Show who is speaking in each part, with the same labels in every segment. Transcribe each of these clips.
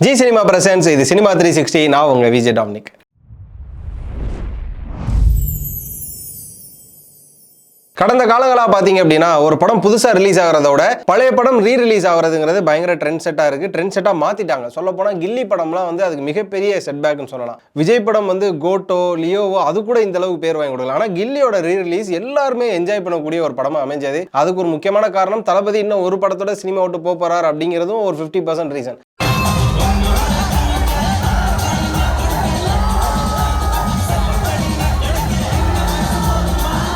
Speaker 1: G cinema presence இது cinema three sixty நான் உங்க விஜய் டாமினிக் கடந்த காலங்களாக பார்த்தீங்க அப்படின்னா ஒரு படம் புதுசாக ரிலீஸ் ஆகிறதோட பழைய படம் ரீ ரிலீஸ் ஆகிறதுங்கிறது பயங்கர ட்ரெண்ட் செட்டாக இருக்குது ட்ரெண்ட் செட்டாக மாற்றிட்டாங்க சொல்ல போனால் கில்லி படம்லாம் வந்து அதுக்கு மிகப்பெரிய செட்பேக்னு சொல்லலாம். விஜய் படம் வந்து கோட்டோ லியோவோ அது கூட இந்த அளவுக்கு பேர் வாங்கி கொடுக்கலாம் ஆனால் கில்லியோட ரீ ரிலீஸ் எல்லாருமே என்ஜாய் பண்ணக்கூடிய ஒரு படமாக அமைஞ்சது. அதுக்கு ஒரு முக்கியமான காரணம் தளபதி இன்னும் ஒரு படத்தோட சினிமா விட்டு போகிறார் அப்படிங்கிறதும் ஒரு ஃபிஃப்டி பர்சன்ட் ரீசன்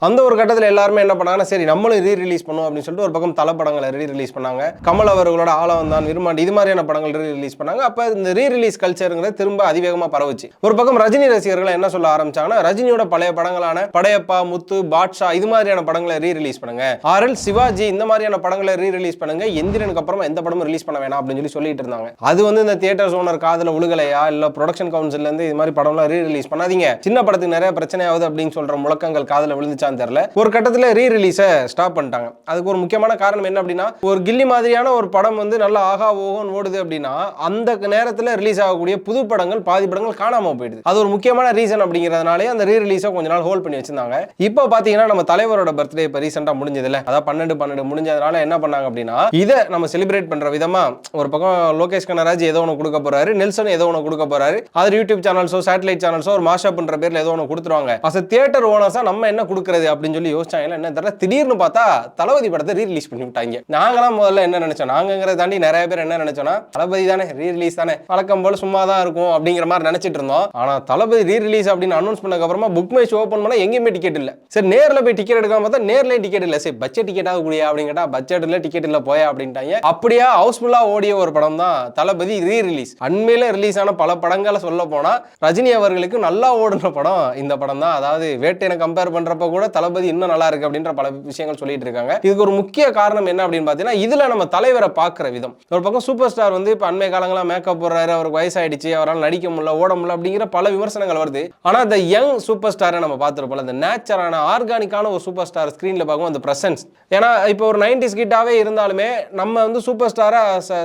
Speaker 1: அந்த ஒரு கட்டத்தில் எல்லாருமே என்ன பண்ணாங்கன்னா சரி நம்மளும் ரீ ரிலீஸ் பண்ணுவோம் அப்படின்னு சொல்லிட்டு ஒரு பக்கம் தலை படங்களை ரீ ரிலீஸ் பண்ணாங்க. கமல் அவர்களோட ஆழம் தான் விரும்பாண்டு இது மாதிரியான படங்கள் ரீ ரிலீஸ் பண்ணாங்க. அப்போ இந்த ரீ ரிலீஸ் கல்ச்சருங்கிறத திரும்ப அதிவேகமாக பரவுச்சு. ஒரு பக்கம் ரஜினி ரசிகர்கள் என்ன சொல்ல ஆரம்பிச்சாங்கன்னா ரஜினியோட பழைய படங்களான படையப்பா முத்து பாட்ஷா இது மாதிரியான படங்களை ரீ ரிலீஸ் பண்ணுங்க. ஆர்எல் சிவாஜி இந்த மாதிரியான படங்களை ரீ ரிலீஸ் பண்ணுங்க. எந்திரனுக்கு அப்புறமா எந்த படமும் ரிலீஸ் பண்ண வேணாம் அப்படின்னு சொல்லி சொல்லிட்டு இருந்தாங்க. அது வந்து இந்த தியேட்டர்ஸ் ஓனர் காதல உழுகலையா இல்ல ப்ரொடக்ஷன் கவுன்சில் இருந்து இது மாதிரி படம்லாம் ரீ ரிலீஸ் பண்ணாதீங்க. சின்ன படத்துக்கு நிறைய பிரச்சனை ஆகுது அப்படின்னு சொல்ற முழக்கங்கள் காதுல விழுந்துச்சான்னு தெரியல. ஒரு கட்டத்தில் ரீ ரிலீஸை ஸ்டாப் பண்ணிட்டாங்க. அதுக்கு ஒரு முக்கியமான காரணம் என்ன அப்படின்னா ஒரு கில்லி மாதிரியான ஒரு படம் வந்து நல்லா ஆகா ஓகோன்னு ஓடுது அப்படின்னா அந்த நேரத்தில் ரிலீஸ் ஆகக்கூடிய புது படங்கள் பாதி படங்கள் காணாம போயிடுது. அது ஒரு முக்கியமான ரீசன் அப்படிங்கிறதுனாலே அந்த ரீ ரிலீஸை கொஞ்ச நாள் ஹோல்ட் பண்ணி வச்சிருந்தாங்க. இப்போ பாத்தீங்கன்னா நம்ம தலைவரோட பர்த்டே இப்போ ரீசெண்டாக முடிஞ்சதுல அதான் பன்னெண்டு பன்னெண்டு முடிஞ்சதுனால என்ன பண்ணாங்க அப்படின்னா இதை நம்ம செலிப்ரேட் பண்ற விதமா ஒரு பக்கம் லோகேஷ் கனராஜ் ஏதோ ஒன்று கொடுக்க போறாரு நெல்சன் ஏதோ ஒன்று கொடுக்க போறாரு. அது யூடியூப் சேனல்ஸோ சேட்டலைட் சேனல்ஸோ ஒரு மாஷப் பண்ற பேர்ல ஏதோ ஒன்று கொடுத்துருவாங்க. அஸ் தியேட்டர் ஓனர்ஸா நம்ம என்ன கொடுக்கறது? அப்படின்னு சொல்லி யோசிச்சாங்க என்ன தெரியல திடீர்னு பார்த்தா தளபதி படத்தை ரீ ரிலீஸ் பண்ணி விட்டாங்க. நாங்களாம் முதல்ல என்ன நினைச்சோம்? நாங்கிறத தாண்டி நிறைய பேர் என்ன நினைச்சோம்னா தளபதி தானே ரீ ரிலீஸ் தானே வழக்கம் போல சும்மா தான் இருக்கும் அப்படிங்கிற மாதிரி நினைச்சிட்டு இருந்தோம். ஆனா தளபதி ரீ ரிலீஸ் அப்படின்னு அனௌன்ஸ் பண்ணதுக்கு அப்புறமா புக் மை ஷோ ஓப்பன் பண்ணா எங்கேயுமே டிக்கெட் இல்ல. சரி நேர்ல போய் டிக்கெட் எடுக்காம பார்த்தா நேர்லயே டிக்கெட் இல்ல. சரி பட்ஜெட் டிக்கெட்டாக கூடிய அப்படின்னு கேட்டால் பட்ஜெட் டிக்கெட் இல்ல போயா அப்படின்ட்டாங்க. அப்படியே ஹவுஸ்ஃபுல்லா ஓடிய ஒரு படம் தான் தளபதி ரீ ரிலீஸ் அண்மையில ரிலீஸ் ஆன பல படங்களை சொல்ல போனா ரஜினி அவர்களுக்கு நல்லா ஓடுன படம் இந்த படம் தான். அதாவது வேட்டையை கம்பேர் பண்றப்ப கூட தளபதி இன்னும் நல்லா இருக்கு அப்படின்ற பல விஷயங்கள் சொல்லிட்டு இருக்காங்க. இதுக்கு ஒரு முக்கிய காரணம் என்ன அப்படின்னு பார்த்தீங்கன்னா இதுல நம்ம தலைவரை பார்க்குற விதம். ஒரு பக்கம் சூப்பர் ஸ்டார் வந்து இப்போ அண்மை காலங்களாக மேக்கப் போடுறாரு அவருக்கு வயசாயிடுச்சு அவரால் நடிக்க முடியல ஓட முடியல அப்படிங்கிற பல விமர்சனங்கள் வருது. ஆனால் இந்த யங் சூப்பர் ஸ்டாரை நம்ம பார்த்துருப்போம் அந்த நேச்சரான ஆர்கானிக்கான ஒரு சூப்பர் ஸ்டார் ஸ்க்ரீனில் பார்க்கும் அந்த பிரசன்ஸ் ஏன்னா இப்போ ஒரு நைன்டிஸ் கிட்டாவே இருந்தாலுமே நம்ம வந்து சூப்பர் ஸ்டாரை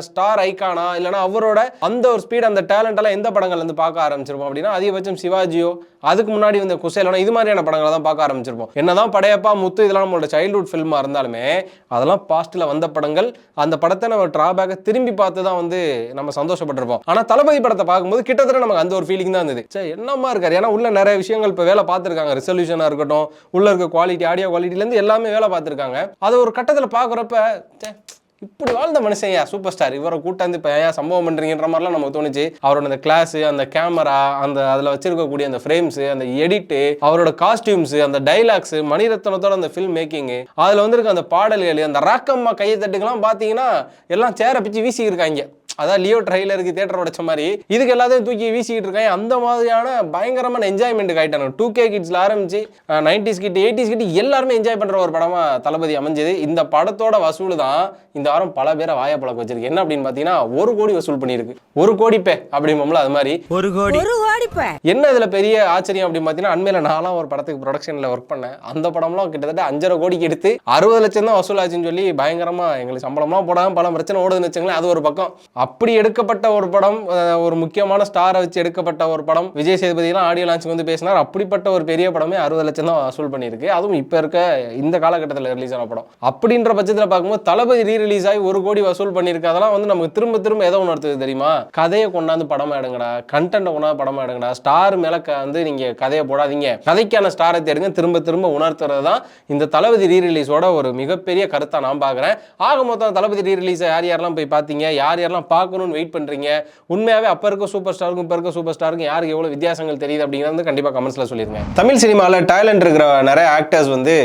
Speaker 1: ஸ்டார் ஐக்கானா இல்லைன்னா அவரோட அந்த ஒரு ஸ்பீட் அந்த டேலண்ட் எல்லாம் எந்த படங்கள்லேருந்து பார்க்க ஆரம்பிச்சிருப்போம் அப்படின்னா அதிகபட்சம் சிவாஜியோ அதுக்கு முன்னாடி வந்து குசேலனோ இது மாதிரியான படங்களை தான் பார்க்க ஆரம்பிச்சிருப்போம். என்னதான் படையப்பா முத்து இதெல்லாம் நம்மளோட சைல்ட்ஹுட் ஃபில்மாக இருந்தாலுமே அதெல்லாம் பாஸ்ட்டில் வந்த படங்கள் அந்த படத்தை நம்ம ட்ராபேக்கை திரும்பி பார்த்து தான் வந்து நம்ம சந்தோஷப்பட்டிருப்போம். ஆனால் தளபதி படத்தை பார்க்கும்போது கிட்டத்தட்ட நமக்கு அந்த ஒரு ஃபீலிங் தான் இருந்தது. சரி என்னமா இருக்காரு? ஏன்னா உள்ள நிறைய விஷயங்கள் இப்போ வேலை பார்த்துருக்காங்க. ரிசல்யூஷனாக இருக்கட்டும் உள்ள இருக்க குவாலிட்டி ஆடியோ குவாலிட்டிலேருந்து எல்லாமே வேலை பார்த்துருக்காங்க. அது ஒரு கட்டத்தில் பார்க்குறப்ப ச்சே, இப்படி வாழ்ந்த மனுஷன் ஐயா சூப்பர் ஸ்டார் இவரை கூட்டாந்து இப்போ ஏன் சம்பவம் பண்ணுறீங்கன்ற மாதிரிலாம் நமக்கு தோணுச்சு. அவரோட அந்த கிளாஸ் அந்த கேமரா அந்த அதில் வச்சிருக்கக்கூடிய அந்த ஃப்ரேம்ஸு அந்த எடிட்டு அவரோட காஸ்டியூம்ஸ் அந்த டைலாக்ஸ் மணிரத்னத்தோட அந்த ஃபில்ம் மேக்கிங் அதில் வந்திருக்க அந்த பாடல்கள் அந்த ராக்கம்மா கையை தட்டுக்கெல்லாம் பார்த்தீங்கன்னா எல்லாம் சேரை பிச்சு வீசி அதான் லியோ ட்ரைலருக்கு தேட்டர் உடைச்ச மாதிரி. இதுக்கு எல்லாத்தையும் தூக்கி வீசிக்கிட்டு இருக்காங்க அந்த மாதிரியான பயங்கரமான என்ஜாய்மெண்ட்டுக்கு ஆயிட்டாங்க டூ கே கிட்ஸ்ல ஆரம்பிச்சு நைன்டிஸ் கிட் எயிட்டிஸ் கிட் எல்லாருமே என்ஜாய் பண்ற ஒரு படமா தளபதி அமைஞ்சது. இந்த படத்தோட வசூல் தான் இந்த வாரம் பல பேரை வாய பழக்க வச்சிருக்கு. என்ன அப்படின்னு பார்த்தீங்கன்னா ஒரு கோடி வசூல் பண்ணியிருக்கு. ஒரு கோடி பே அப்படிம்போம்ல அது மாதிரி.
Speaker 2: ஒரு கோடி.
Speaker 3: ஒரு
Speaker 1: என்ன இதுல பெரிய ஆச்சரியம் அப்படின்னு பாத்தீங்கன்னா அண்மையில நானும் ஒரு படத்துக்கு ப்ரொடக்ஷன்ல ஒர்க் பண்ணேன். அந்த படம்லாம் கிட்டத்தட்ட அஞ்சரை கோடிக்கு எடுத்து அறுபது லட்சம் தான் வசூல் ஆச்சுன்னு சொல்லி பயங்கரமா எங்களுக்கு சம்பளம்லாம் போடாம பல பிரச்சனை ஓடுதுன்னு வச்சுங்களேன் அது ஒரு பக்கம். அப்படி எடுக்கப்பட்ட ஒரு படம் ஒரு முக்கியமான ஸ்டாரை வச்சு எடுக்கப்பட்ட ஒரு படம் விஜய் சேதுபதிலாம் ஆடியோ லான்ச்சுக்கு வந்து பேசினார். அப்படிப்பட்ட ஒரு பெரிய படமே அறுபது லட்சம் தான் வசூல் பண்ணியிருக்கு. அதுவும் இப்போ இருக்க இந்த காலகட்டத்தில் ரிலீஸ் ஆன படம். அப்படின்ற பட்சத்தில் பார்க்கும்போது தளபதி ரீ ரிலீஸ் ஆகி ஒரு கோடி வசூல் பண்ணியிருக்கு அதெல்லாம் வந்து நமக்கு திரும்ப திரும்ப எதை உணர்த்துது தெரியுமா? கதையை கொண்டாந்து படமா எடுங்கடா கண்டென்ட்டை கொண்டாந்து படமா பண்ணுறாங்கடா ஸ்டார் மேலே க- வந்து நீங்கள் கதையை போடாதீங்க. கதைக்கான ஸ்டாரை தேடுங்க. திரும்ப திரும்ப உணர்த்துறது தான் இந்த தளபதி ரீ ரிலீஸோட ஒரு மிகப்பெரிய கருத்தாக நான் பார்க்குறேன். ஆக மொத்தம் தளபதி ரீரிலீஸை யார் யாரெல்லாம் போய் பார்த்தீங்க? யார் யாரெல்லாம் பார்க்கணும்னு வெயிட் பண்ணுறீங்க உண்மையாகவே அப்போ இருக்க சூப்பர் ஸ்டாருக்கும் இப்போ இருக்க சூப்பர் ஸ்டாருக்கும் யாருக்கு எவ்வளோ வித்தியாசங்கள் தெரியுது அப்படிங்கிறது வந்து கண்டிப்பாக கமெண்ட்ஸ்ல சொல்லிருங்க. தமிழ் சினிமாவில் டேலண்ட் இருக்கிற நிறைய ஆக்டர்ஸ் வந்து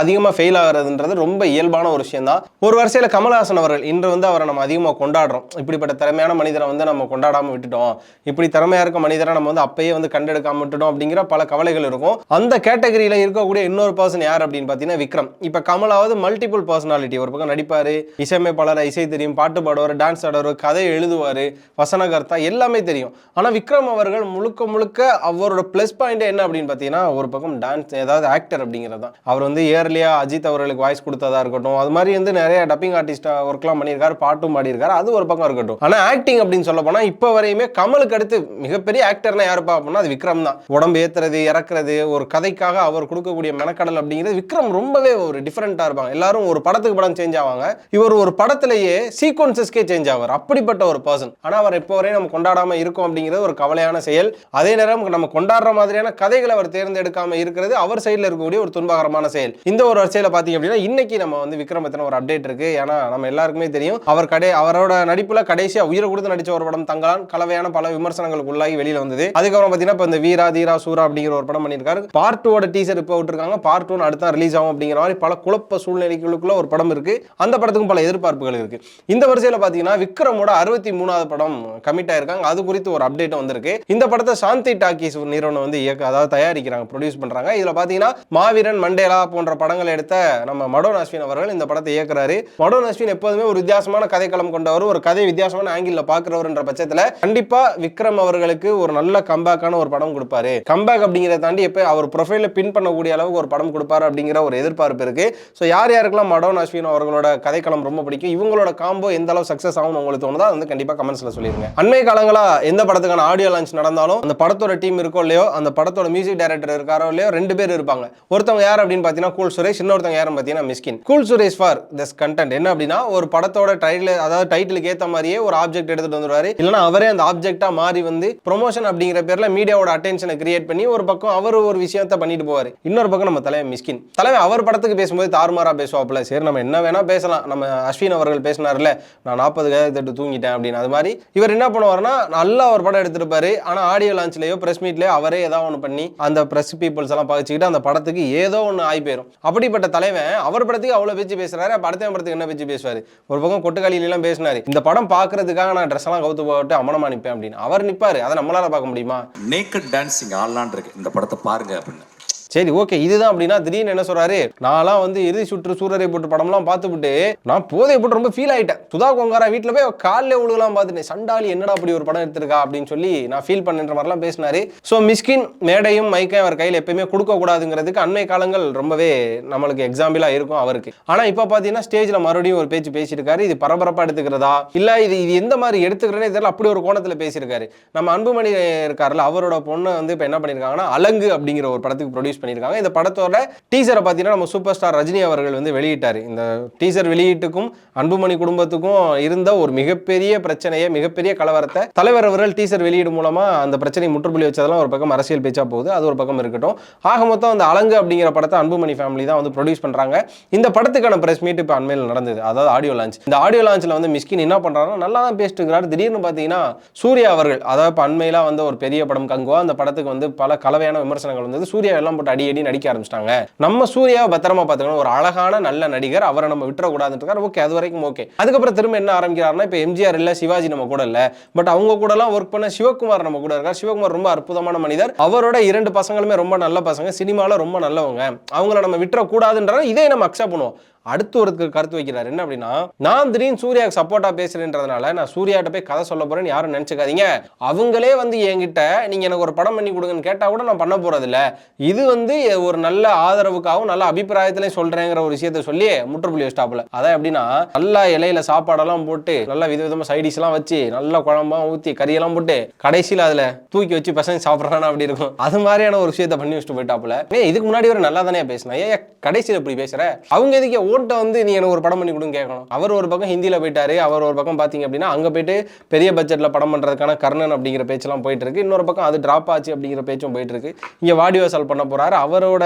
Speaker 1: அதிகமாக ஃபெயில் ஆகிறதுன்றது ரொம்ப இயல்பான ஒரு விஷயம் தான் ஒரு வரிசையில் கமல்ஹாசன் அவர்கள் இன்று வந்து அவரை நம்ம அதிகமாக கொண்டாடுறோம். இப்படிப்பட்ட திறமையான மனிதரை வந்து நம்ம கொண்டாடாமல் விட்டுட்டோம். இப்படி திறமையாக இருக்க மனிதரை நம்ம வந்து அப்பயே வந்து கண்டெடுக்காம விட்டுட்டோம் அப்படிங்கிற பல கவலைகள் இருக்கும். அந்த கேட்டகரியில் இருக்கக்கூடிய இன்னொரு பர்சன் யார் அப்படின்னு பார்த்தீங்கன்னா விக்ரம். இப்போ கமலாவது மல்டிபிள் பர்சனாலிட்டி ஒரு பக்கம் நடிப்பார் இசையமைப்பாளர் இசை தெரியும் பாட்டு பாடுவார் டான்ஸ் ஆடுவார் கதை எழுதுவார் வசனகர்த்தா எல்லாமே தெரியும். ஆனால் விக்ரம் அவர்கள் முழுக்க முழுக்க அவரோட ப்ளஸ் பாயிண்ட் என்ன அப்படின்னு பார்த்தீங்கன்னா ஒரு பக்கம் டான்ஸ் ஏதாவது ஆக்டர் அப்படிங்கிறது தான் அவர் வந்து இயர்லியாக அஜித் அவர்களுக்கு வாய்ஸ் கொடுத்ததா இருக்கட்டும் அது மாதிரி வந்து நிறைய டப்பிங் ஆர்டிஸ்ட் ஒர்க்லாம் பண்ணியிருக்காரு பாட்டும் பாடியிருக்காரு அது ஒரு பக்கம் இருக்கட்டும். ஆனால் ஆக்டிங் அப்படின்னு சொல்ல போனால் இப்போ வரையுமே கமலுக்கு அடுத்து மிகப்பெரிய ஆக்டர்னா யாருப்பா அப்படின்னா அது விக்ரம் தான். உடம்பு ஏத்துறது இறக்குறது ஒரு கதைக்காக அவர் கொடுக்கக்கூடிய மெனக்கடல் அப்படிங்கிறது விக்ரம் ரொம்பவே ஒரு டிஃப்ரெண்ட்டாக இருப்பாங்க. எல்லாரும் ஒரு படத்துக்கு படம் சேஞ்ச் ஆவாங்க. இவர் ஒரு படத்திலேயே சீக்வன்சஸ்க்கே சேஞ்ச் ஆவார். அப்படிப்பட்ட ஒரு பர்சன் ஆனால் அவர் இப்போ வரையும் நம்ம கொண்டாடாம இருக்கோம் அப்படிங்கிறது ஒரு கவலையான செயல். அதே நேரம் நம்ம கொண்டாடுற மாதிரியான கதைகளை அவர் தேர்ந்தெடுக்காமல் இருக்கிறது அவர் சைடில் இருக்கக்கூடிய ஒரு துன்பகரமான செயல். இந்த ஒரு வரிசையில பாத்தீங்க அப்படின்னா இன்னைக்கு நம்ம வந்து விக்ரம் பத்தின ஒரு அப்டேட் இருக்கு. ஏன்னா நம்ம எல்லாருக்குமே தெரியும் அவர் கடை அவரோட நடிப்புல கடைசியா உயிரை கொடுத்து நடிச்ச ஒரு படம் தங்கலான் கலவையான பல விமர்சனங்களுக்கு உள்ளாகி வெளியில வந்தது. அதுக்கப்புறம் பாத்தீங்கன்னா இப்போ இந்த வீரா தீரா சூரா அப்படிங்கிற ஒரு படம் பண்ணியிருக்காரு. பார்ட் டூவோட டீசர் இப்போ விட்டுருக்காங்க. பார்ட் டூ அடுத்த ரிலீஸ் ஆகும் அப்படிங்கிற மாதிரி பல குழப்ப சூழ்நிலைகளுக்குள்ள ஒரு படம் இருக்கு. அந்த படத்துக்கும் பல எதிர்பார்ப்புகள் இருக்கு. இந்த வரிசையில பாத்தீங்கன்னா விக்ரமோட அறுபத்தி மூணாவது படம் கமிட் ஆயிருக்காங்க. அது குறித்து ஒரு அப்டேட் வந்திருக்கு. இந்த படத்தை சாந்தி டாக்கீஸ் நிறுவனம் வந்து இயக்க அதாவது தயாரிக்கிறாங்க ப்ரொடியூஸ் பண்றாங்க. இதுல பாத்தீங்கன்னா மாவீரன் மண்டேலா போன்ற படங்களை எடுத்த நம்ம மடோன் அஸ்வின் அவர்கள் இந்த படத்தை இயக்குறாரு. மடோன் அஸ்வின் எப்போதுமே ஒரு வித்தியாசமான கதைக்களம் கொண்டவர் ஒரு கதை வித்தியாசமான ஆங்கிள் பாக்குறவர்ன்ற பட்சத்துல கண்டிப்பா விக்ரம் அவர்களுக்கு ஒரு நல்ல கம்பேக்கான ஒரு படம் கொடுப்பாரு. கம்பேக் அப்படிங்கிறத தாண்டி எப்போ அவர் ப்ரொஃபைல பின் பண்ணக்கூடிய அளவுக்கு ஒரு படம் கொடுப்பாரு அப்படிங்கிற ஒரு எதிர்பார்ப்பு இருக்கு. ஸோ யார் யாருக்கெல்லாம் மடோன் அஸ்வின் அவர்களோட கதைக்களம் ரொம்ப பிடிக்கும் இவங்களோட காம்போ எந்த அளவு சக்ஸஸ் ஆகும் உங்களுக்கு தோணுதோ வந்து கண்டிப்பா கமெண்ட்ஸ்ல சொல்லிருங்க அண்மை காலங்களா எந்த படத்துக்கான ஆடியோ லான்ச் நடந்தாலும் அந்த படத்தோட டீம் இருக்கோ இல்லையோ அந்த படத்தோட மியூசிக் டைரக்டர் இருக்காரோ இல்லையோ ரெண்டு பேர் இருப்பாங்க. ஒருத்தவங்க யார் அப்படின்னு பார்த்தீங்கன்னா கூல் சுரேஷ் இன்னொருத்தவங்க யாரும் பார்த்தீங்கன்னா Mysskin cool Suresh for this content என்ன அப்படின்னா ஒரு படத்தோட டைட்டில் அதாவது டைட்டிலுக்கு ஏற்ற மாதிரியே ஒரு ஆப்ஜெக்ட் எடுத்துட்டு வந்துருவாரு. இல்லைனா அவரே அந்த ஆப்ஜெக்டா மாறி வந்து ப்ரொமோஷன் அப்படிங்கிற பேர்ல மீடியாவோட அட்டென்ஷனை கிரியேட் பண்ணி ஒரு பக்கம் அவர் ஒரு விஷயத்த பண்ணிட்டு போவார். இன்னொரு பக்கம் நம்ம தலைவன் மிஸ்கின் தலைவன் அவர் படத்துக்கு பேசும்போது தாறுமாறா பேசுவாப்ல சரி நம்ம என்ன வேணா பேசலாம். நம்ம அஸ்வின் அவர்கள் பேசினார்ல நான் நாற்பது தட்டு தூங்கிட்டேன் அப்படின்னு. அது மாதிரி இவர் என்ன பண்ணுவாருன்னா நல்லா ஒரு படம் எடுத்திருப்பாரு. ஆனா ஆடியோ லான்ச்லயோ பிரஸ் மீட்லயோ அவரே ஏதாவது ஒன்று பண்ணி அந்த பிரஸ் பீப்புள்ஸ் எல்லாம் பகிச்சுக்கிட்டு அந்த படத்துக்கு ஏதோ ஒன்று ஆகி போயிடும் அப்படிப்பட்ட தலைவன் அவர் படத்துக்கு அவ்வளோ பேச்சு பேசுறாரு அப்போ அடுத்த படத்துக்கு என்ன பேச்சு பேசுவார்? ஒரு பக்கம் கொட்டுக்காலியில எல்லாம் பேசினாரு. இந்த படம் பார்க்கறதுக்காக நான் ட்ரெஸ் எல்லாம் கவுத்து போட்டு அமனமா நிப்பேன் அப்படின்னு. அவர் நிப்பாரு. அதை நம்மளால பார்க்க முடியுமா?
Speaker 2: நேக்கட் டான்சிங் ஆடலான் இருக்கு. இந்த படத்தை பாருங்க அப்படின்னு.
Speaker 1: சரி ஓகே இதுதான் அப்படின்னா திடீர்னு என்ன சொல்றாரு? நான்லாம் வந்து இறுதி சுற்று சூரரை போட்டு படம்லாம் பார்த்துவிட்டு நான் போதை போட்டு ரொம்ப ஃபீல் ஆயிட்டேன். சுதா கொங்காரா வீட்டில் போய் காலில் உழுகலாம் பார்த்துட்டேன் சண்டாளி என்னடா அப்படி ஒரு படம் எடுத்திருக்கா அப்படின்னு சொல்லி நான் ஃபீல் பண்ணுன்ற மாதிரிலாம் பேசினாரு. ஸோ மிஸ்கின் மேடையும் மைக்கையும் அவர் கையில் எப்பயுமே கொடுக்க கூடாதுங்கிறதுக்கு அண்மை காலங்கள் ரொம்பவே நம்மளுக்கு எக்ஸாம்பிளாக இருக்கும் அவருக்கு. ஆனால் இப்போ பார்த்தீங்கன்னா ஸ்டேஜில் மறுபடியும் ஒரு பேச்சு பேசியிருக்காரு. இது பரபரப்பாக எடுத்துக்கிறதா? இல்லை இது இது எந்த மாதிரி எடுத்துக்கிறேனே தெரியல. அப்படி ஒரு கோணத்தில் பேசியிருக்காரு. நம்ம அன்புமணி இருக்காருல்ல அவரோட பொண்ணை வந்து இப்போ என்ன பண்ணியிருக்காங்கன்னா அலங்கு அப்படிங்கிற ஒரு படத்துக்கு ப்ரொடியூஸ் பண்ணியிருக்காங்க. இந்த படத்தோட டீசரை பார்த்தீங்கன்னா நம்ம சூப்பர் ஸ்டார் ரஜினி அவர்கள் வந்து வெளியிட்டார். இந்த டீசர் வெளியீட்டுக்கும் அன்புமணி குடும்பத்துக்கும் இருந்த ஒரு மிகப்பெரிய பிரச்சனையை மிகப்பெரிய கலவரத்தை தலைவர் அவர்கள் டீசர் வெளியீடு மூலமாக அந்த பிரச்சனை முற்றுப்புள்ளி வச்சதெல்லாம் ஒரு பக்கம் அரசியல் பேச்சா போகுது. அது ஒரு பக்கம் இருக்கட்டும். ஆக மொத்தம் அந்த அலங்கு அப்படிங்கிற படத்தை அன்புமணி ஃபேமிலி தான் வந்து ப்ரொடியூஸ் பண்ணுறாங்க இந்த படத்துக்கான பிரஸ் மீட் இப்போ அண்மையில் நடந்தது. அதாவது ஆடியோ லான்ச் இந்த ஆடியோ லான்ச்சில் வந்து மிஸ்கின் என்ன பண்ணுறாங்கன்னா நல்லா தான் பேசிட்டு இருக்கிறாரு. திடீர்னு பார்த்தீங்கன்னா சூர்யா அவர்கள் அதாவது இப்போ அண்மையில வந்து ஒரு பெரிய படம் கங்குவா அந்த படத்துக்கு வந்து பல கலவையான விமர்சனங்கள் வந்தது. சூர்யா எல்லாம் போட்டு அடி அடி நடிக்க ஆரம்பிச்சிட்டாங்க. நம்ம சூர்யாவை பத்திரமா பார்த்துக்கணும். ஒரு அழகான நல்ல நடிகர். அவரை நம்ம விட்டுறக்கூடாதுன்றார் ஓகே அது வரைக்கும் ஓகே. அதுக்கப்புறம் திரும்ப என்ன ஆரம்பிக்கிறாருன்னா இப்போ எம்ஜிஆர் இல்ல சிவாஜி நம்ம கூட இல்ல. பட் அவங்க கூட எல்லாம் ஒர்க் பண்ண சிவகுமார் நம்ம கூட இருக்கார். சிவகுமார் ரொம்ப அற்புதமான மனிதர். அவரோட இரண்டு பசங்களுமே ரொம்ப நல்ல பசங்க. சினிமாவில் ரொம்ப நல்லவங்க. அவங்கள நம்ம விட்டுறக்கூடாதுன்றாங்க. இதே நம்ம அக்செப்ட் பண்ணுவோம். அடுத்து ஒருத்தர் கருத்து வைக்கிறார். என்ன அப்படின்னா நான் திடீர்னு சூர்யாவுக்கு சப்போர்ட்டா பேசுறேன்றதுனால நான் சூர்யாட்ட போய் கதை சொல்ல போறேன்னு யாரும் நினைச்சுக்காதீங்க. அவங்களே வந்து என்கிட்ட நீங்க எனக்கு ஒரு படம் பண்ணி கொடுங்கன்னு கேட்டா கூட நான் பண்ண போறது இது வந்து ஒரு நல்ல ஆதரவுக்காகவும் நல்ல அபிப்பிராயத்திலையும் சொல்றேங்கிற ஒரு விஷயத்த சொல்லி முற்றுப்புள்ளி ஸ்டாப்ல அதான் எப்படின்னா நல்லா இலையில சாப்பாடெல்லாம் போட்டு நல்லா விதவிதமா சைடிஸ் எல்லாம் வச்சு நல்லா குழம்பா ஊத்தி கறியெல்லாம் போட்டு கடைசியில அதுல தூக்கி வச்சு பசங்க சாப்பிட்றானா அப்படி இருக்கும். அது மாதிரியான ஒரு விஷயத்த பண்ணி வச்சுட்டு போயிட்டாப்புல. ஏ இதுக்கு முன்னாடி ஒரு நல்லா தானே பேசினா ஏன் கடைசியில் இப்படி பேசுற? அவங்க எதுக்கே ஓட்ட வந்து நீ எனக்கு ஒரு படம் பண்ணி கொடுங்க கேட்கணும். அவர் ஒரு பக்கம் ஹிந்தியில் போயிட்டாரு அவர் ஒரு பக்கம் பார்த்தீங்க அப்படின்னா அங்கே போயிட்டு பெரிய பட்ஜெட்டில் படம் பண்ணுறதுக்கான கர்ணன் அப்படிங்கிற பேச்செல்லாம் போயிட்டு இருக்கு இன்னொரு பக்கம் அது ட்ராப் ஆச்சு அப்படிங்கிற பேச்சும் போயிட்டு இருக்கு இங்கே வாடிவாசல் பண்ண போறாரு. அவரோட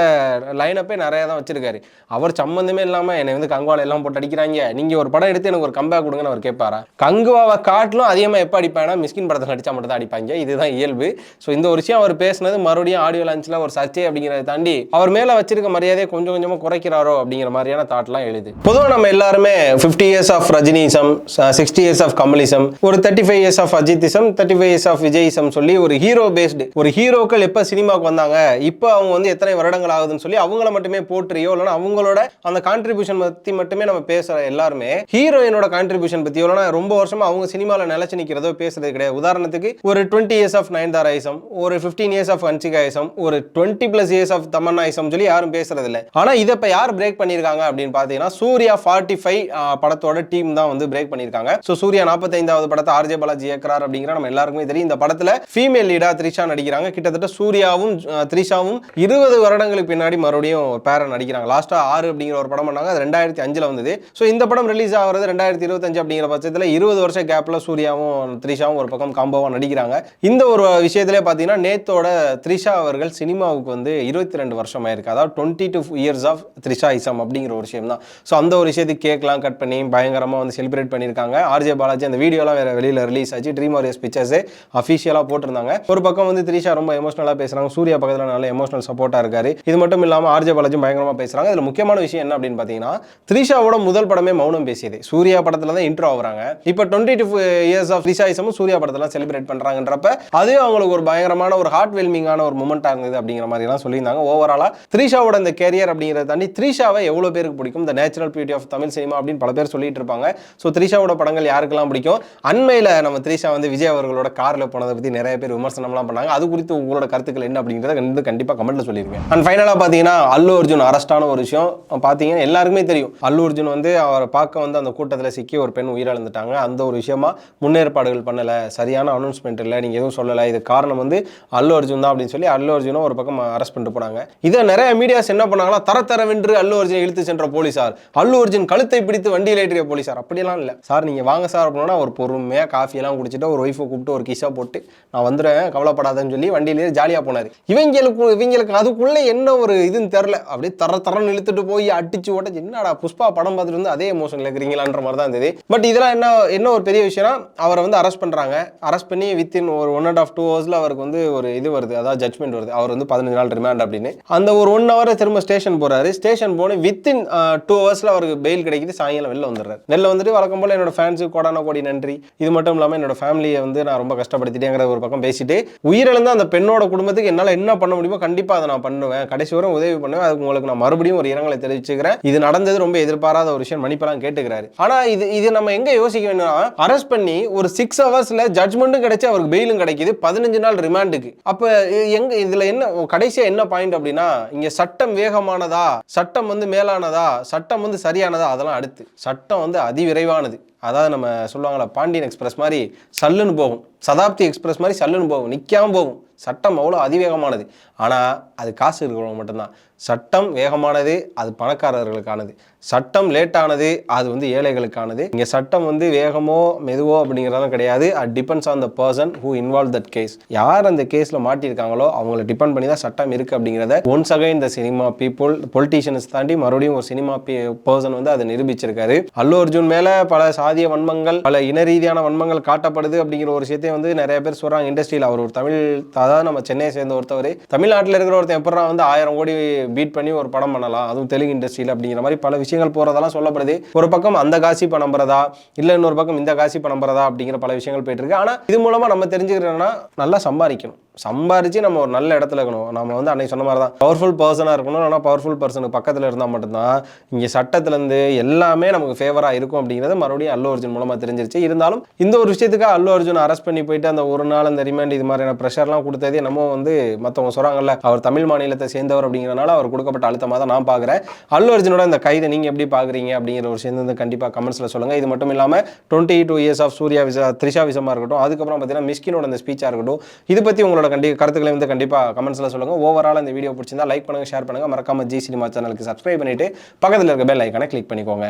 Speaker 1: லைனப்பே நிறையா தான் வச்சிருக்காரு. அவர் சம்மந்தமே இல்லாமல் என்னை வந்து கங்குவால எல்லாம் போட்டு அடிக்கிறாங்க. நீங்கள் ஒரு படம் எடுத்து எனக்கு ஒரு கம்பேக் கொடுங்கன்னு அவர் கேட்பாரா? கங்குவாவை காட்டிலும் அதிகமாக எப்போ அடிப்பானா மிஸ்கின் படத்தில் நடிச்சா மட்டும் தான் அடிப்பாங்க. இதுதான் இயல்பு. ஸோ இந்த ஒரு விஷயம் அவர் பேசினது மறுபடியும் ஆடியோ லான்ச்சில் ஒரு சர்ச்சை அப்படிங்கிறத தாண்டி அவர் மேலே வச்சிருக்க மரியாதையை கொஞ்சம் கொஞ்சமாக குறைக்கிறாரோ அப்படிங்கிற மாதிரியான தாட்லாம் தான் எழுது. பொதுவாக நம்ம எல்லாருமே fifty years of Rajinism sixty years of கமலிசம் ஒரு thirty five years of அஜித்திசம் thirty five years of விஜயிசம் சொல்லி ஒரு ஹீரோ பேஸ்டு ஒரு ஹீரோக்கள் எப்போ சினிமாவுக்கு வந்தாங்க இப்போ அவங்க வந்து எத்தனை வருடங்கள் ஆகுதுன்னு சொல்லி அவங்கள மட்டுமே போற்றியோ இல்லைன்னா அவங்களோட அந்த கான்ட்ரிபியூஷன் பற்றி மட்டுமே நம்ம பேசுகிற எல்லாருமே ஹீரோயினோட கான்ட்ரிபியூஷன் பற்றியோ இல்லைன்னா ரொம்ப வருஷமாக அவங்க சினிமாவில் நிலச்சி நிற்கிறதோ பேசுறது கிடையாது. உதாரணத்துக்கு ஒரு twenty years of Nayanthara ism ஒரு fifteen years of Hansika ism ஒரு twenty plus years of Tamannaah ism சொல்லி யாரும் பேசுறது இல்லை. ஆனால் இதை இப்போ யார் பிரேக் பண்ணியிருக்காங்க அப்படின்னு பார்த்து பார்த்தீங்கன்னா சூர்யா ஃபார்ட்டி ஃபைவ் படத்தோட டீம் தான் வந்து பிரேக் பண்ணியிருக்காங்க. ஸோ சூர்யா நாற்பத்தைந்தாவது படத்தை ஆர்ஜே பாலாஜி இயக்குறார் அப்படிங்கிற நம்ம எல்லாருக்குமே தெரியும். இந்த படத்தில் ஃபீமேல் லீடாக த்ரிஷா நடிக்கிறாங்க. கிட்டத்தட்ட சூர்யாவும் த்ரிஷாவும் இருபது வருடங்களுக்கு பின்னாடி மறுபடியும் ஒரு பேரை நடிக்கிறாங்க. லாஸ்ட்டாக ஆறு அப்படிங்கிற ஒரு படம் பண்ணாங்க. அது ரெண்டாயிரத்தி அஞ்சில் வந்தது. ஸோ இந்த படம் ரிலீஸ் ஆகிறது ரெண்டாயிரத்தி இருபத்தஞ்சு அப்படிங்கிற பட்சத்தில் இருபது வருஷம் கேப்பில் சூர்யாவும் த்ரிஷாவும் ஒரு பக்கம் காம்போவாக நடிக்கிறாங்க. இந்த ஒரு விஷயத்திலே பார்த்தீங்கன்னா நேத்தோட த்ரிஷா அவர்கள் சினிமாவுக்கு வந்து இருபத்தி ரெண்டு வருஷம் ஆயிருக்கு அதாவது twenty two years of Trisha ism அப்படிங்கிற ஒரு விஷயம் தான். ஸோ அந்த ஒரு விஷயத்துக்கு கேக்லாம் கட் பண்ணி பயங்கரமாக வந்து செலிப்ரேட் பண்ணியிருக்காங்க. ஆர்ஜே பாலாஜி அந்த வீடியோலாம் வேறு வெளியில் ரிலீஸ் ஆச்சு. ட்ரீம் வாரியர்ஸ் பிக்சர்ஸே அஃபிஷியலாக போட்டிருந்தாங்க. ஒரு பக்கம் வந்து த்ரிஷா ரொம்ப எமோஷனலாக பேசுகிறாங்க சூர்யா பக்கத்தில் நல்ல எமோஷனல் சப்போர்ட்டாக இருக்காரு. இது மட்டும் இல்லாமல் ஆர்ஜே பாலாஜி பயங்கரமாக பேசுகிறாங்க இதில் முக்கியமான விஷயம் என்ன அப்படின்னு பார்த்தீங்கன்னா த்ரிஷாவோட முதல் படமே மௌனம் பேசியது. சூர்யா படத்தில் தான் இன்ட்ரோ ஆகுறாங்க. இப்போ டுவெண்ட்டி டூ இயர்ஸ் ஆஃப் த்ரிஷாயிசமும் சூர்யா படத்தெல்லாம் செலிப்ரேட் பண்ணுறாங்கன்றப்ப அதே அவங்களுக்கு ஒரு பயங்கரமான ஒரு ஹார்ட் வெல்மிங்கான ஒரு மூமெண்ட்டாக இருந்தது அப்படிங்கிற மாதிரிலாம் சொல்லியிருந்தாங்க. ஓவராலாக த்ரிஷாவோட இந்த கேரியர் அப்படிங்கிறத தாண்டி த்ரிஷாவை எவ்வளோ பேருக்கு பிடிக்கும் இந்த natural beauty of Tamil cinema அப்படின்னு பல பேர் சொல்லிட்டு இருப்பாங்க. ஸோ த்ரிஷாவோட படங்கள் யாருக்கெல்லாம் பிடிக்கும்? அண்மையில் நம்ம த்ரிஷா வந்து விஜய் அவர்களோட காரில் போனதை பற்றி நிறைய பேர் விமர்சனம்லாம் பண்ணாங்க. அது குறித்து உங்களோட கருத்துக்கள் என்ன அப்படிங்கிறத வந்து கண்டிப்பாக கமெண்ட்டில் சொல்லியிருக்கேன் அண்ட் ஃபைனலாக பார்த்தீங்கன்னா அல்லு அர்ஜுன் அரஸ்டான ஒரு விஷயம். பார்த்தீங்கன்னா எல்லாருக்குமே தெரியும். அல்லு அர்ஜுன் வந்து அவரை பார்க்க வந்து அந்த கூட்டத்தில் சிக்கி ஒரு பெண் உயிரிழந்துட்டாங்க. அந்த ஒரு விஷயமா முன்னேற்பாடுகள் பண்ணலை. சரியான அனௌன்ஸ்மெண்ட் இல்லை. நீங்கள் எதுவும் சொல்லலை. இது காரணம் வந்து அல்லு அர்ஜுன் தான் அப்படின்னு சொல்லி அல்லு அர்ஜுனும் ஒரு பக்கம் அரெஸ்ட் பண்ணிட்டு போனாங்க. இதை நிறைய மீடியாஸ் என்ன பண்ணாங்கன்னா தர தர வென்று அல்லு அர்ஜுன் இழுத்து சென்ற போலீசார். அல்லு அர்ஜுன் கழுத்தை பிடித்து வண்டியில் ஏற்றிய போலீசார். அப்படியெல்லாம் இல்லை. சார் நீங்கள் வாங்க சார் அப்படின்னா ஒரு பொறுமையாக காஃபியெல்லாம் குடிச்சிட்டு ஒரு ஒய்ஃபை கூப்பிட்டு ஒரு கிஸ்ஸாக போட்டு நான் வந்துடுறேன் கவலைப்படாதன்னு சொல்லி வண்டியிலேயே ஜாலியாக போனார். இவங்களுக்கு இவங்களுக்கு அதுக்குள்ளே என்ன ஒரு இதுன்னு தெரில அப்படியே தர தரன்னு இழுத்துட்டு போய் அடிச்சு ஓட்டச்சு என்னடா புஷ்பா படம் பார்த்துட்டு வந்து அதே எமோஷனில் இருக்கிறீங்களான்ற மாதிரி தான் இருந்தது. பட் இதெல்லாம் என்ன என்ன ஒரு பெரிய விஷயம்னா அவரை வந்து அரெஸ்ட் பண்ணுறாங்க அரெஸ்ட் பண்ணி வித்தின் ஒரு ஒன் அண்ட் ஆஃப் டூ ஹவர்ஸில் அவருக்கு வந்து ஒரு இது வருது. அதாவது ஜட்மெண்ட் வருது. அவர் வந்து பதினஞ்சு நாள் ரிமாண்ட் அப்படின்னு. அந்த ஒரு ஒன் ஹவர் திரும்ப ஸ்டேஷன் போறாரு. ஸ்டேஷன் போன வித்தின் டூ ஹவர்ஸில் அவருக்கு பெயில் கிடைக்குது. சாயங்காலம் வெளில வந்துடுறாரு. வெளில வந்துட்டு வழக்கம் போல் என்னோட ஃபேன்ஸுக்கு கோடான கோடி நன்றி. இது மட்டும் இல்லாமல் என்னோட ஃபேமிலியை வந்து நான் ரொம்ப கஷ்டப்படுத்திட்டேங்கிற ஒரு பக்கம் பேசிட்டு உயிரிழந்த அந்த பெண்ணோட குடும்பத்துக்கு என்னால் என்ன பண்ண முடியுமோ கண்டிப்பாக அதை நான் பண்ணுவேன். கடைசி வரும் உதவி பண்ணுவேன். அதுக்கு உங்களுக்கு நான் மறுபடியும் ஒரு இரங்கலை தெரிவிச்சுக்கிறேன். இது நடந்தது ரொம்ப எதிர்பாராத ஒரு விஷயம். மன்னிப்பெல்லாம் கேட்டுக்கிறாரு. ஆனால் இது இது நம்ம எங்கே யோசிக்க வேணும்னா அரெஸ்ட் பண்ணி ஒரு சிக்ஸ் ஹவர்ஸில் ஜட்மெண்ட்டும் கிடைச்சி அவருக்கு பெயிலும் கிடைக்குது. பதினஞ்சு நாள் ரிமாண்டுக்கு அப்போ எங்க இதில் என்ன கடைசியாக என்ன பாயிண்ட் அப்படின்னா இங்கே சட்டம் வேகமானதா? சட்டம் வந்து மேலானதா? சட்டம் வந்து சரியானதா? அதெல்லாம் அடுத்து. சட்டம் வந்து அதிவிரைவானது. அதாவது நம்ம சொல்லுவாங்களா பாண்டியன் எக்ஸ்பிரஸ் மாதிரி சல்லுன்னு போகும். சதாப்தி எக்ஸ்பிரஸ் மாதிரி சல்லுன்னு போகும். நிற்காமல் போகும். சட்டம் அவ்வளோ அதிவேகமானது. ஆனால் அது காசு இருக்கிறவங்க மட்டும்தான். சட்டம் வேகமானது அது பணக்காரர்களுக்கானது. சட்டம் லேட்டானது அது வந்து ஏழைகளுக்கானது. இங்கே சட்டம் வந்து வேகமோ மெதுவோ அப்படிங்கிறதெல்லாம் கிடையாது. It depends on the person who involve that case யார் அந்த கேஸில் மாட்டியிருக்காங்களோ அவங்கள டிபெண்ட் பண்ணி தான் சட்டம் இருக்குது அப்படிங்கிறத ஒன்ஸ் அகைன் இந்த சினிமா பீப்புள் பொலிட்டீஷியன்ஸ் தாண்டி மறுபடியும் ஒரு சினிமா பர்சன் வந்து அதை நிரூபிச்சிருக்காரு. அல்லு அர்ஜுன் மேலே பல சாதிய வன்மங்கள் பல இன ரீதியான வன்மங்கள் காட்டப்படுது அப்படிங்கிற ஒரு விஷயத்தையும் வந்து நிறைய பேர் சொல்கிறாங்க இண்டஸ்ட்ரியில் அவர் ஒரு தமிழ் அதாவது நம்ம சென்னையை சேர்ந்த ஒருத்தவர். தமிழ்நாட்டில் இருக்கிற ஒருத்தன் எப்படா வந்து ஆயிரம் கோடி பீட் பண்ணி ஒரு படம் பண்ணலாம். அதுவும் தெலுங்கு இண்டஸ்ட்ரியில் அப்படிங்கிற மாதிரி பல விஷயம் விஷயங்கள் போகிறதெல்லாம் சொல்லப்படுது. ஒரு பக்கம் அந்த காசி பணம் நம்புறதா? இல்லை இன்னொரு பக்கம் இந்த காசி பணம் நம்புறதா? அப்படிங்கிற பல விஷயங்கள் போயிட்டு இருக்கு. ஆனால் இது மூலமாக நம்ம தெரிஞ்சுக்கிறோன்னா நல்லா சம்பாதிக்கணும். சம்பாரிச்சு நம்ம ஒரு நல்ல இடத்துல இருக்கணும். நம்ம வந்து அன்னைக்கு சொன்ன மாதிரி தான் பவர்ஃபுல் பர்சனாக இருக்கணும் ஆனால் பவர்ஃபுல் பர்சனுக்கு பக்கத்தில் இருந்தால் மட்டும்தான் இங்கே சட்டத்திலேருந்து எல்லாமே நமக்கு ஃபேவராக இருக்கும் அப்படிங்கிறது மறுபடியும் அல்லு அர்ஜுன் மூலமாக தெரிஞ்சிருச்சு. இருந்தாலும் இந்த ஒரு விஷயத்துக்காக அல்லு அர்ஜுன் அரெஸ்ட் பண்ணி போயிட்டு அந்த ஒரு நாள் அந்த ரிமாண்ட் இது மாதிரியான ப்ரெஷர்லாம் கொடுத்ததே நம்ம வந்து மற்றவங்க சொல்கிறாங்கல்ல அவர் தமிழ் மாநிலத்தை சேர்ந்தவர் அப்படிங்கிறனால அவர் கொடுக்கப்பட்ட அழுத்தமாக தான் நான் பார்க்குறேன் அல்லு அர்ஜுனோட இந்த கைதை நீங்கள் எப்படி பார்க்குறீங்க அப்படிங்கிற ஒரு விஷயம் வந்து கண்டிப்பாக கமெண்ட்ஸில் சொல்லுங்கள் இது மட்டும் இல்லாமல் twenty two years of Suriya visa Trisha விசமாக இருக்கட்டும் அதுக்கப்புறம் பார்த்தீங்கன்னா மிஸ்கினோட அந்த ஸ்பீச்சாக இருக்கட்டும் இது பற்றி உங்களோட கண்டி கருத்துக்களை வந்து கண்டிப்பாக கமெண்ட்ஸில் சொல்லுங்கள் ஓவரால் இந்த வீடியோ பிடிச்சிருந்தா லைக் பண்ணுங்கள் ஷேர் பண்ணுங்கள் மறக்காம ஜி சினிமா சேனலுக்கு சப்ஸ்கிரைப் பண்ணிட்டு பக்கத்தில் இருக்க பெல் ஐக்கானை கிளிக் பண்ணிக்கோங்க.